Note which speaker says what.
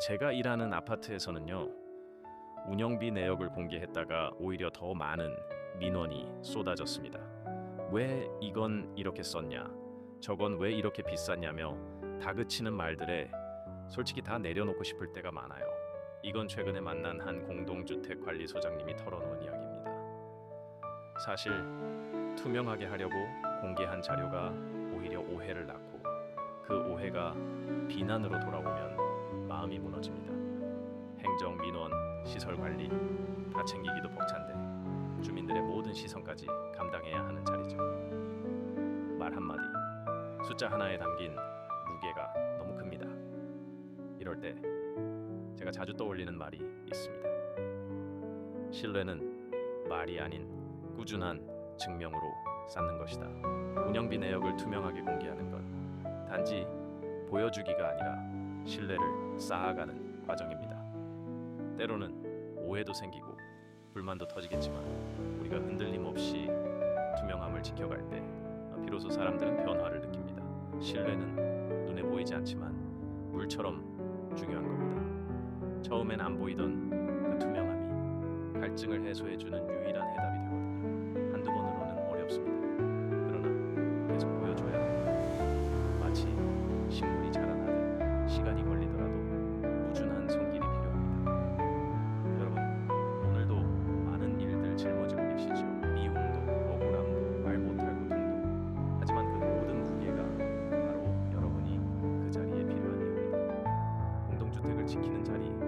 Speaker 1: 제가 일하는 아파트에서는요. 운영비 내역을 공개했다가 오히려 더 많은 민원이 쏟아졌습니다. 왜 이건 이렇게 썼냐? 저건 왜 이렇게 비쌌냐며 다그치는 말들에 솔직히 다 내려놓고 싶을 때가 많아요. 이건 최근에 만난 한 공동주택 관리 소장님이 털어놓은 이야기입니다. 사실 투명하게 하려고 공개한 자료가 오히려 오해를 낳고 그 오해가 비난으로 돌아오면 마음이 무너집니다. 행정, 민원, 시설 관리 다 챙기기도 벅찬데 주민들의 모든 시선까지 감당해야 하는 자리죠. 말 한마디, 숫자 하나에 담긴 무게가 너무 큽니다. 이럴 때 제가 자주 떠올리는 말이 있습니다. 신뢰는 말이 아닌 꾸준한 증명으로 쌓는 것이다. 운영비 내역을 투명하게 공개하는 건 단지 보여주기가 아니라 신뢰를 쌓아가는 과정입니다. 때로는 오해도 생기고 불만도 터지겠지만 우리가 흔들림 없이 투명함을 지켜갈 때 비로소 사람들은 변화를 느낍니다. 신뢰는 눈에 보이지 않지만 물처럼 중요한 겁니다. 처음엔 안 보이던 그 투명함이 갈증을 해소해주는 유일한 해답이 되거든요. 지키는 자리